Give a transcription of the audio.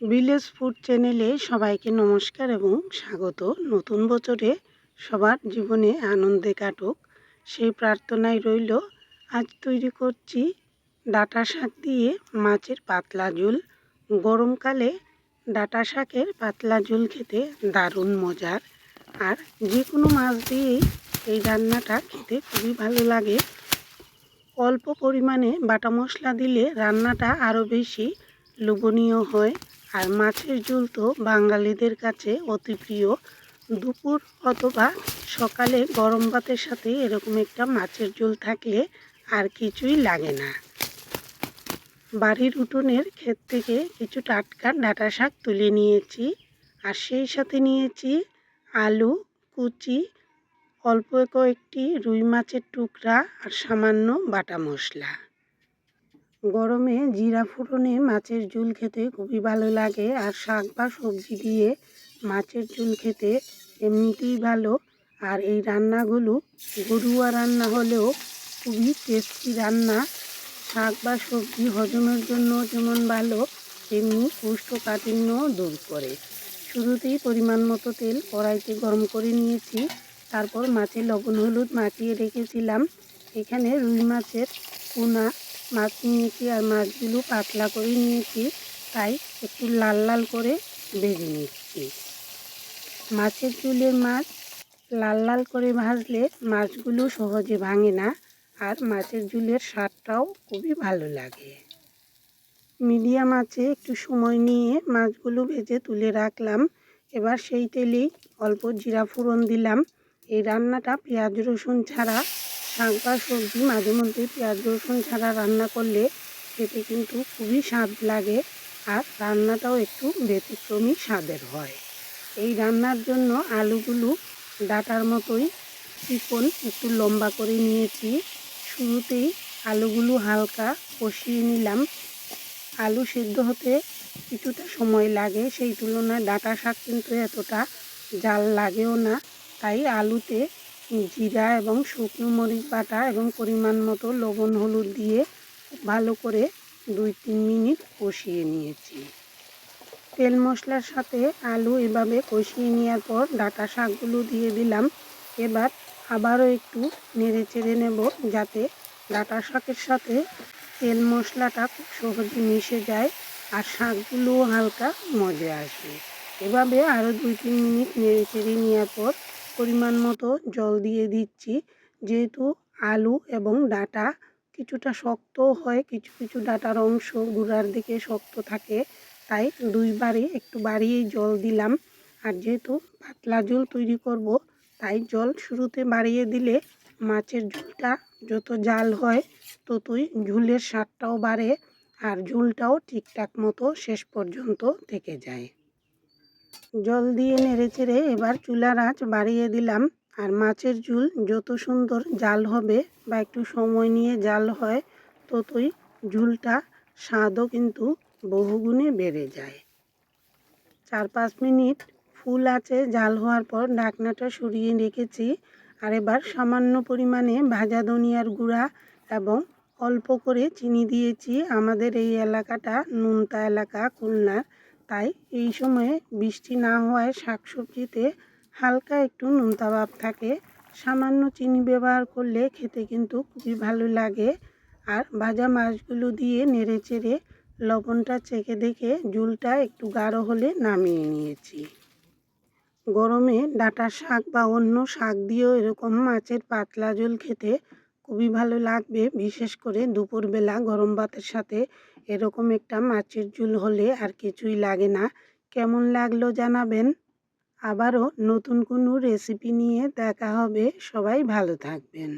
Village food চ্যানেলে সবাইকে নমস্কার এবং স্বাগত। নতুন বছরে সবার জীবনে আনন্দে কাটুক। সেই প্রার্থনায় রইল, আজ তৈরি করছি ডাঁটা শাক দিয়ে মাছের পাতলা ঝোল। গরমকালে ডাঁটা শাকের পাতলা ঝোল খেতে দারুণ মজার। আর যে কোনো মাছ দিয়েই এই রান্নাটা খেতে খুবই ভালো লাগে। অল্প পরিমাণে বাটা মশলা দিলে রান্নাটা আরও বেশি লোভনীয় হয়। আর মাছের ঝোল তো বাঙালিদের কাছে অতি প্রিয়। দুপুর অথবা সকালে গরম ভাতের সাথে এরকম একটা মাছের ঝোল থাকলে আর কিছুই লাগে না। বাড়ির উঠোনের ক্ষেত থেকে কিছু টাটকা ডাঁটা শাক তুলে নিয়েছি আর সেই সাথে নিয়েছি আলু, কুচি, অল্প কয়েকটি রুই মাছের টুকরা আর সামান্য বাটা মশলা। গরমে জিরা ফুটনে মাছের ঝোল খেতে খুবই ভালো লাগে আর শাক বা সবজি দিয়ে মাছের ঝোল খেতে এমনিতেই ভালো। আর এই রান্নাগুলো গরুয়া রান্না হলেও খুবই টেস্টি রান্না। শাক বা সবজি হজমের জন্য যেমন ভালো, তেমনি কোষ্ঠকাঠিন্য দূর করে। শুরুতেই পরিমাণ মতো তেল কড়াইতে গরম করে নিয়েছি। তারপর মাছে লবণ হলুদ মাখিয়ে রেখেছিলাম। এখানে রুই মাছের পোনা মাছ নিয়েছি আর মাছগুলো পাতলা করে নিয়েছি, তাই একটু লাল লাল করে ভেজে নিচ্ছি। মাছের চুলের মাছ লাল লাল করে ভাজলে মাছগুলো সহজে ভাঙে না আর মাছের ঝুলের স্বাদটাও খুবই ভালো লাগে। মিডিয়াম আছে একটু সময় নিয়ে মাছগুলো ভেজে তুলে রাখলাম। এবার সেই তেলেই অল্প জিরা ফোড়ন দিলাম। এই রান্নাটা পেঁয়াজ রসুন ছাড়া শাক বা সবজি মাঝে মধ্যে পেঁয়াজ, রসুন ছাড়া রান্না করলে খেতে কিন্তু খুবই স্বাদ লাগে আর রান্নাটাও একটু ব্যতিক্রমী স্বাদের হয়। এই রান্নার জন্য আলুগুলো ডাটার মতোই চিকন একটু লম্বা করে নিয়েছি। শুরুতেই আলুগুলো হালকা কষিয়ে নিলাম। আলু সিদ্ধ হতে কিছুটা সময় লাগে, সেই তুলনায় ডাটা শাক কিন্তু এতটা জাল লাগেও না। তাই আলুতে জিরা এবং শুকনো মরিচ বাটা এবং পরিমাণ মতো লবণ হলুদ দিয়ে ভালো করে দুই তিন মিনিট কষিয়ে নিয়েছি। তেল মশলার সাথে আলু এভাবে কষিয়ে নেওয়ার পর ডাটা শাকগুলো দিয়ে দিলাম। এবার আবারও একটু নেড়ে চেড়ে নেব যাতে ডাটা শাকের সাথে তেল মশলাটা খুব সহজে মিশে যায় আর শাকগুলোও হালকা মজে আসবে এভাবে আরও দুই তিন মিনিট নেড়ে চেড়ে নেওয়ার পর পরিমাণ মতো জল দিয়ে দিচ্ছি। যেহেতু আলু এবং ডাটা কিছুটা শক্ত হয়, কিছু কিছু ডাটার অংশ গুঁড়ার দিকে শক্ত থাকে, তাই দুইবারই একটু বাড়িয়েই জল দিলাম। আর যেহেতু পাতলা ঝোল তৈরি করব, তাই জল শুরুতে বাড়িয়ে দিলে মাছের ঝোলটা যত জাল হয়, ততই ঝোলের স্বাদটাও বাড়ে আর ঝুলটাও ঠিকঠাক মতো শেষ পর্যন্ত থেকে যায়। জল দিয়ে নেড়ে চেড়ে এবার চুলার আঁচ বাড়িয়ে দিলাম। আর মাছের ঝুল যত সুন্দর জাল হবে বা একটু সময় নিয়ে জাল হয়, ততই ঝুলটা স্বাদও কিন্তু বহুগুণে বেড়ে যায়। চার পাঁচ মিনিট ফুল আছে জাল হওয়ার পর ঢাকনাটা সরিয়ে রেখেছি। আর এবার সামান্য পরিমাণে ভাজা ধনিয়ার গুঁড়া এবং অল্প করে চিনি দিয়েছি। আমাদের এই এলাকাটা নুনতা এলাকা, খুলনার। তাই এই সময়ে বৃষ্টি না হওয়ায় শাকসবজিতে হালকা একটু নোনতা ভাব থাকে। সামান্য চিনি ব্যবহার করলে খেতে কিন্তু খুবই ভালো লাগে। আর ভাজা মাছগুলো দিয়ে নেড়ে চেড়ে লবণটা চেখে দেখে ঝুলটা একটু গাঢ় হলে নামিয়ে নিয়েছি। গরমে ডাঁটা শাক বা অন্য শাক দিয়েও এরকম মাছের পাতলা ঝোল খেতে খুবই ভালো লাগবে। বিশেষ করে দুপুরবেলা গরম ভাতের সাথে এরকম একটা মাছের ঝুল হলে আর কিছুই লাগে না। কেমন লাগল জানাবেন? আবারও নতুন কোনো রেসিপি নিয়ে দেখা হবে। সবাই ভালো থাকবেন।